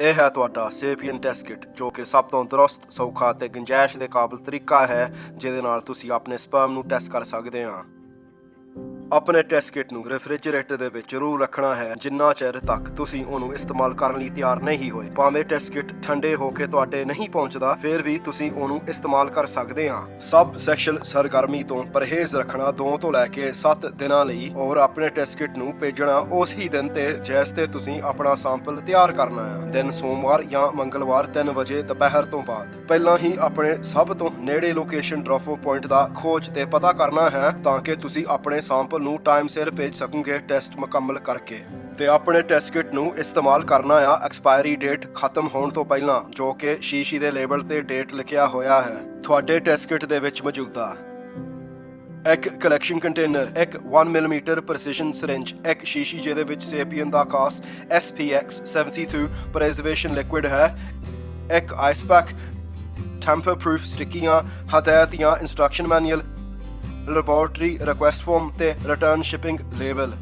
ਇਹ ਹੈ ਤੁਹਾਡਾ ਸੇਪੀਅਨ ਟੈਸਕਿਟ ਜੋ ਕਿ ਸਭ ਤੋਂ ਦਰੁਸਤ, ਸੌਖਾ ਤੇ ਗੁੰਜਾਇਸ਼ ਦੇ ਕਾਬਲ ਤਰੀਕਾ ਹੈ, ਜਿਹਦੇ ਨਾਲ ਤੁਸੀਂ ਆਪਣੇ ਸਪਰਮ ਨੂੰ ਟੈਸਟ ਕਰ ਸਕਦੇ ਹਾਂ। ਆਪਣੇ ਟੈਸਟ ਕਿਟ ਨੂੰ ਰੈਫ੍ਰਿਜਰੇਟਰ ਦੇ ਵਿੱਚ ਜ਼ਰੂਰ ਰੱਖਣਾ ਹੈ। ਜਿੰਨਾ ਚਿਰ ਤੱਕ ਤੁਸੀਂ ਉਹਨੂੰ ਇਸਤੇਮਾਲ ਕਰਨ ਲਈ ਤਿਆਰ ਨਹੀਂ ਹੋਏ, ਭਾਵੇਂ ਟੈਸਟ ਕਿਟ ਠੰਡੇ ਹੋ ਕੇ ਤੁਹਾਡੇ ਨਹੀਂ ਪਹੁੰਚਦਾ, ਫਿਰ ਵੀ ਤੁਸੀਂ ਉਹਨੂੰ ਇਸਤੇਮਾਲ ਕਰ ਸਕਦੇ ਹਾਂ। ਸਬ ਸੈਕਸ਼ਲ ਸਰਗਰਮੀ ਤੋਂ ਪਰਹੇਜ਼ ਰੱਖਣਾ 2 ਤੋਂ ਲੈ ਕੇ 7 ਦਿਨਾਂ ਲਈ ਔਰ ਆਪਣੇ ਟੈਸਟ ਕਿਟ ਨੂੰ ਭੇਜਣਾ ਉਸ ਹੀ ਦਿਨ ਤੇ, ਜਿਸ ਤੇ ਤੁਸੀਂ ਆਪਣਾ ਸੈਂਪਲ ਤਿਆਰ ਕਰਨਾ ਹੈ। ਦਿਨ ਸੋਮਵਾਰ ਜਾਂ ਮੰਗਲਵਾਰ 3 ਵਜੇ ਦੁਪਹਿਰ ਤੋਂ ਬਾਅਦ। ਪਹਿਲਾਂ ਹੀ ਆਪਣੇ ਸਭ ਤੋਂ ਨੇੜੇ ਲੋਕੇਸ਼ਨ ਡ੍ਰੌਪ ਪੁਆਇੰਟ ਦਾ ਖੋਜ ਤੇ ਪਤਾ ਕਰਨਾ ਹੈ, ਤਾਂ ਕਿ ਤੁਸੀਂ ਆਪਣੇ ਸੈਂਪਲ ਨੂੰ ਟਾਈਮ ਸਿਰ ਭੇਜ ਸਕੋਗੇ ਟੈਸਟ ਮੁਕੰਮਲ ਕਰਕੇ। ਤੇ ਆਪਣੇ ਟੈਸਟ ਕਿਟ ਨੂੰ ਇਸਤੇਮਾਲ ਕਰਨਾ ਆ ਐਕਸਪਾਇਰੀ ਡੇਟ ਖਤਮ ਹੋਣ ਤੋਂ ਪਹਿਲਾਂ, ਜੋ ਕਿ ਸ਼ੀਸ਼ੀ ਦੇ ਲੇਬਲ ਤੇ ਡੇਟ ਲਿਖਿਆ ਹੋਇਆ ਹੈ। ਤੁਹਾਡੇ ਟੈਸਟ ਕਿਟ ਦੇ ਵਿੱਚ ਮੌਜੂਦਾ ਇੱਕ ਕਲੈਕਸ਼ਨ ਕੰਟੇਨਰ ਇੱਕ 1 ਮਿਲੀਮੀਟਰ ਪ੍ਰੈਸੀਜਨ ਸਿਰਿੰਜ ਇੱਕ ਸ਼ੀਸ਼ੀ ਜਿਹਦੇ ਵਿੱਚ ਸੇਪੀਅਨ ਦਾ ਕਾਸ SPX 72 ਪ੍ਰੀਜ਼ਰਵੇਸ਼ਨ ਲਿਕੁਇਡ ਹੈ, ਇੱਕ ਆਈਸ ਪੈਕ ਟੈਂਪਰ ਪ੍ਰੂਫ ਸਟਿੱਕੀਆਂ, ਹਦਾਇਤ ਜਾਂ ਮੈਨੂਅਲ ਲੈਬੋਰੇਟਰੀ ਰਿਕੁਐਸਟ ਫਾਰਮ ਤੇ ਰਿਟਰਨ ਸ਼ਿਪਿੰਗ ਲੇਬਲ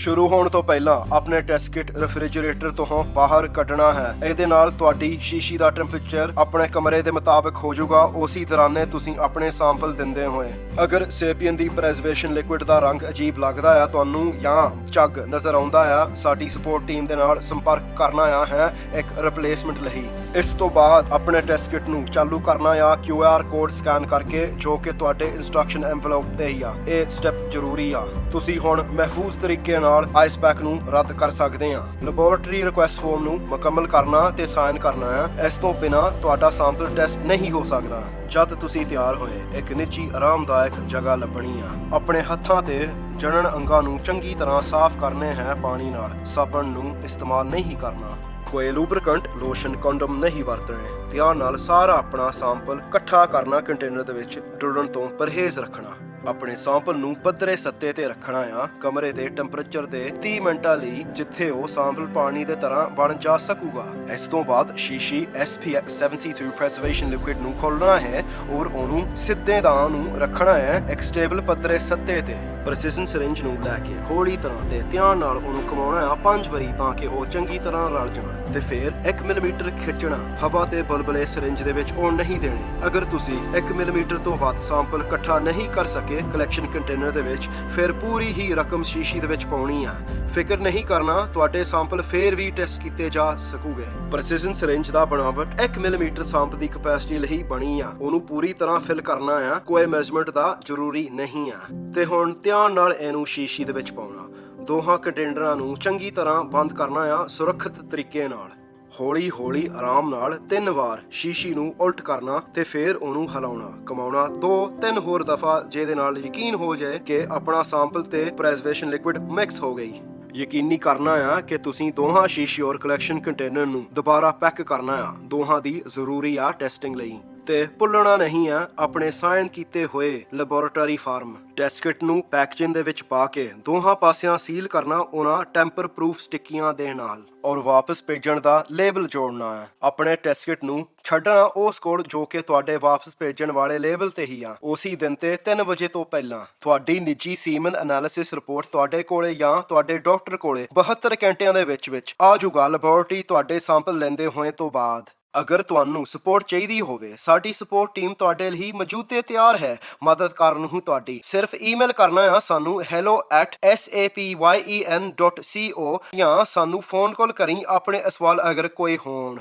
ਸ਼ੁਰੂ ਹੋਣ ਤੋਂ ਪਹਿਲਾਂ ਆਪਣੇ ਟੈਸਟ ਕਿਟ ਰੈਫ੍ਰਿਜਰੇਟਰ ਤੋਂ ਬਾਹਰ ਕੱਢਣਾ ਹੈ। ਇਹਦੇ ਨਾਲ ਤੁਹਾਡੀ ਸ਼ੀਸ਼ੀ ਦਾ ਟੈਂਪਰੇਚਰ ਆਪਣੇ ਕਮਰੇ ਦੇ ਮੁਤਾਬਕ ਹੋ ਜਾਊਗਾ। ਉਸੇ ਤਰ੍ਹਾਂ ਤੁਸੀਂ ਆਪਣੇ ਸੈਂਪਲ ਦਿੰਦੇ ਹੋਏ। ਅਗਰ ਸੇਪੀਅਨ ਦੀ ਪ੍ਰੈਜ਼ਰਵੇਸ਼ਨ ਲਿਕੁਇਡ ਦਾ ਰੰਗ ਅਜੀਬ ਲੱਗਦਾ ਆ, ਤੁਹਾਨੂੰ ਜਾਂ ਝੱਗ ਨਜ਼ਰ ਆਉਂਦਾ ਆ, ਸਾਡੀ ਸਪੋਰਟ ਟੀਮ ਦੇ ਨਾਲ ਸੰਪਰਕ ਕਰਨਾ ਆ ਹੈ ਇੱਕ ਰਿਪਲੇਸਮੈਂਟ ਲਈ। ਇਸ ਤੋਂ ਬਾਅਦ ਆਪਣੇ ਟੈਸਟ ਕਿਟ ਨੂੰ ਚਾਲੂ ਕਰਨਾ ਆ, QR ਕੋਡ ਸਕੈਨ ਕਰਕੇ, ਜੋ ਕਿ ਤੁਹਾਡੇ ਇਨਸਟਰਕਸ਼ਨ ਐਨਵਲਪ ਤੇ ਹੀ ਆ। ਇਹ ਸਟੈਪ ਜ਼ਰੂਰੀ ਆ। ਤੁਸੀਂ ਹੁਣ ਮਹਿਫੂਜ਼ ਤਰੀਕੇ ਨਾਲ ਆਈਸ ਪੈਕ ਨੂੰ ਰੱਦ ਕਰ ਸਕਦੇ ਆ ਲੈਬੋਰੇਟਰੀ ਰਿਕੁਐਸਟ ਫਾਰਮ ਨੂੰ ਮੁਕੰਮਲ ਕਰਨਾ ਤੇ ਸਾਈਨ ਕਰਨਾ ਆ ਇਸ ਤੋਂ ਬਿਨਾ ਤੁਹਾਡਾ ਸੈਂਪਲ ਟੈਸਟ ਨਹੀਂ ਹੋ ਸਕਦਾ। ਜਦ ਤੁਸੀਂ ਤਿਆਰ ਹੋਏ, ਇੱਕ ਨਿੱਜੀ ਆਰਾਮਦਾਇਕ ਜਗ੍ਹਾ ਲੱਭਣੀ ਆ। ਆਪਣੇ ਹੱਥਾਂ ਤੇ ਜਣਨ ਅੰਗਾਂ ਨੂੰ ਚੰਗੀ ਤਰ੍ਹਾਂ ਸਾਫ਼ ਕਰਨੇ ਹੈ ਪਾਣੀ ਨਾਲ। ਸਾਬਣ ਨੂੰ ਇਸਤੇਮਾਲ ਨਹੀਂ ਕਰਨਾ। ਕੋਈ ਲੂਬਰੀਕੈਂਟ ਲੋਸ਼ਨ ਕੰਡੋਮ ਨਹੀਂ ਵਰਤਣੇ। ਧਿਆਨ ਨਾਲ ਸਾਰਾ ਆਪਣਾ ਸੈਂਪਲ ਇਕੱਠਾ ਕਰਨਾ ਕੰਟੇਨਰ ਦੇ ਵਿੱਚ ਡੁੱਲਣ ਤੋਂ ਪਰਹੇਜ਼ ਰੱਖਣਾ। ਆਪਣੇ ਸੈਂਪਲ ਨੂੰ ਪੱਧਰੇ ਸੱਤੇ ਤੇ ਰੱਖਣਾ ਆ। ਕਮਰੇ ਦੇ ਟੈਂਪਰੇਚਰ ਦੇ 30 ਮਿੰਟਾਂ ਲਈ ਜਿੱਥੇ ਉਹ ਸੈਂਪਲ ਪਾਣੀ ਦੇ ਤਰ੍ਹਾਂ ਬਣ ਜਾ ਸਕੂਗਾ। ਇਸ ਤੋਂ ਬਾਅਦ ਸ਼ੀਸ਼ੀ SPX 72 preservation liquid ਨੂੰ ਖੋਲਣਾ ਹੈ ਔਰ ਉਹਨੂੰ ਸਿੱਧੇ ਦਾਂ ਨੂੰ ਰੱਖਣਾ ਹੈ ਇੱਕ ਸਟੇਬਲ ਪੱਧਰੇ ਸੱਤੇ ਤੇ। ਪ੍ਰੈਸੀਜਨ ਸਿਰਿੰਜ ਨੂੰ ਲੈ ਕੇ ਹੌਲੀ ਤਰ੍ਹਾਂ ਤੇ ਧਿਆਨ ਨਾਲ ਉਹਨੂੰ ਘੁਮਾਉਣਾ ਆ ਪੰਜ ਵਾਰੀ ਤਾਂ ਕਿ ਉਹ ਚੰਗੀ ਤਰ੍ਹਾਂ ਰਲ ਜਾਣ। ਤੇ ਫਿਰ 1 ਮਿਲੀਮੀਟਰ ਖਿੱਚਣਾ, ਹਵਾ ਤੇ ਬਲਬਲੇ ਸਿਰਿੰਜ ਦੇ ਵਿੱਚ ਉਹ ਨਹੀਂ ਦੇਣੇ। ਅਗਰ ਤੁਸੀਂ 1 ਮਿਲੀਮੀਟਰ ਤੋਂ ਵੱਧ ਸੈਂਪਲ ਇਕੱਠਾ ਨਹੀਂ ਕਰ ਸਕੇ ਕਲੈਕਸ਼ਨ ਕੰਟੇਨਰ ਦੇ ਵਿੱਚ ਫਿਰ ਪੂਰੀ ਹੀ ਰਕਮ ਸ਼ੀਸ਼ੀ ਦੇ ਵਿੱਚ ਪਾਉਣੀ ਆ। ਫਿਕਰ ਨਹੀਂ ਕਰਨਾ, ਤੁਹਾਡੇ ਸੈਂਪਲ ਫੇਰ ਵੀ ਟੈਸਟ ਕੀਤੇ ਜਾ ਸਕੂਗੇ। ਪ੍ਰੈਸੀਜਨ ਸਿਰਿੰਜ ਦਾ ਬਣਾਵਟ 1 ਮਿਲੀਮੀਟਰ ਸੈਂਪ ਦੀ ਕਪੈਸਿਟੀ ਲਈ ਬਣੀ ਆ। ਉਹਨੂੰ ਪੂਰੀ ਤਰ੍ਹਾਂ ਫਿਲ ਕਰਨਾ ਆ, ਕੋਈ ਮੈਜ਼ਰਮੈਂਟ ਦਾ ਜ਼ਰੂਰੀ ਨਹੀਂ ਆ। ਤੇ ਹੁਣ ਧਿਆਨ ਨਾਲ ਇਹਨੂੰ ਸ਼ੀਸ਼ੀ ਦੇ ਵਿੱਚ ਪਾਉਣਾ। ਦੋਹਾਂ ਕੰਟੇਨਰਾਂ ਨੂੰ ਚੰਗੀ ਤਰ੍ਹਾਂ ਬੰਦ ਕਰਨਾ ਆ, ਸੁਰੱਖਿਅਤ ਤਰੀਕੇ ਨਾਲ। ਹੌਲੀ ਹੌਲੀ ਆਰਾਮ ਨਾਲ ਤਿੰਨ ਵਾਰ ਸ਼ੀਸ਼ੀ ਨੂੰ ਉਲਟ ਕਰਨਾ ਤੇ ਫਿਰ ਉਹਨੂੰ ਹਿਲਾਉਣਾ, ਕਮਾਉਣਾ ਦੋ ਤਿੰਨ ਹੋਰ ਦਫਾ ਜਿਹਦੇ ਨਾਲ ਯਕੀਨ ਹੋ ਜਾਏ ਕਿ ਆਪਣਾ ਸੈਂਪਲ ਤੇ ਪ੍ਰੈਜ਼ਰਵੇਸ਼ਨ ਲਿਕੁਇਡ ਮਿਕਸ ਹੋ ਗਈ। ਯਕੀਨੀ ਕਰਨਾ ਆ ਕਿ ਤੁਸੀਂ ਦੋਹਾਂ ਸ਼ੀਸ਼ੀ ਔਰ ਕਲੈਕਸ਼ਨ ਕੰਟੇਨਰ ਨੂੰ ਦੁਬਾਰਾ ਪੈਕ ਕਰਨਾ ਆ, ਦੋਹਾਂ ਦੀ ਜ਼ਰੂਰੀ ਆ ਟੈਸਟਿੰਗ ਲਈ। ਤੇ ਭੁੱਲਣਾ ਨਹੀਂ ਆ, ਆਪਣੇ ਸਾਈਨ ਕੀਤੇ ਹੋਏ ਲੈਬੋਰੇਟਰੀ ਫਾਰਮ ਟੈਸਟ ਨੂੰ ਪੈਕੇਜਿੰਗ ਦੇ ਵਿੱਚ ਪਾ ਕੇ ਦੋਹਾਂ ਪਾਸਿਆਂ ਸੀਲ ਕਰਨਾ ਉਹਨਾਂ ਟੈਂਪਰ ਪ੍ਰੂਫ ਸਟਿੱਕੀਆਂ ਦੇ ਨਾਲ। ਔਰ ਵਾਪਸ ਭੇਜਣ ਦਾ ਲੇਬਲ ਜੋੜਨਾ ਹੈ। ਆਪਣੇ ਟੈਸਟ ਨੂੰ ਛੱਡਣਾ ਉਸ ਕੋਡ ਜੋ ਕਿ ਤੁਹਾਡੇ ਵਾਪਸ ਭੇਜਣ ਵਾਲੇ ਲੇਬਲ ਤੇ ਹੀ ਆ। ਉਸੇ ਦਿਨ ਤੇ 3 ਵਜੇ ਤੋਂ ਪਹਿਲਾਂ ਤੁਹਾਡੀ ਨਿੱਜੀ ਸੀਮਨ ਐਨਾਲਿਸਿਸ ਰਿਪੋਰਟ ਤੁਹਾਡੇ ਕੋਲੇ ਜਾਂ ਤੁਹਾਡੇ ਡਾਕਟਰ ਕੋਲੇ 72 ਘੰਟਿਆਂ ਦੇ ਵਿੱਚ ਵਿੱਚ ਆ ਜੂਗਾ ਲੈਬੋਰੇਟਰੀ ਤੁਹਾਡੇ ਸੈਂਪਲ ਲੈਂਦੇ ਹੋਏ ਤੋਂ ਬਾਅਦ। ਅਗਰ ਤੁਹਾਨੂੰ ਸਪੋਰਟ ਚਾਹੀਦੀ ਹੋਵੇ, ਸਾਡੀ ਸਪੋਰਟ ਟੀਮ ਤੁਹਾਡੇ ਲਈ ਮੌਜੂਦ ਤੇ ਤਿਆਰ ਹੈ। ਮਦਦ ਕਰਨ ਨੂੰ ਤੁਹਾਡੀ ਸਿਰਫ ਈਮੇਲ ਕਰਨਾ ਹੈ, ਸਾਨੂੰ hello@sapyen.co ਜਾਂ ਸਾਨੂੰ ਫੋਨ ਕਾਲ ਕਰੀ ਆਪਣੇ ਸਵਾਲ ਅਗਰ ਕੋਈ ਹੋਣ।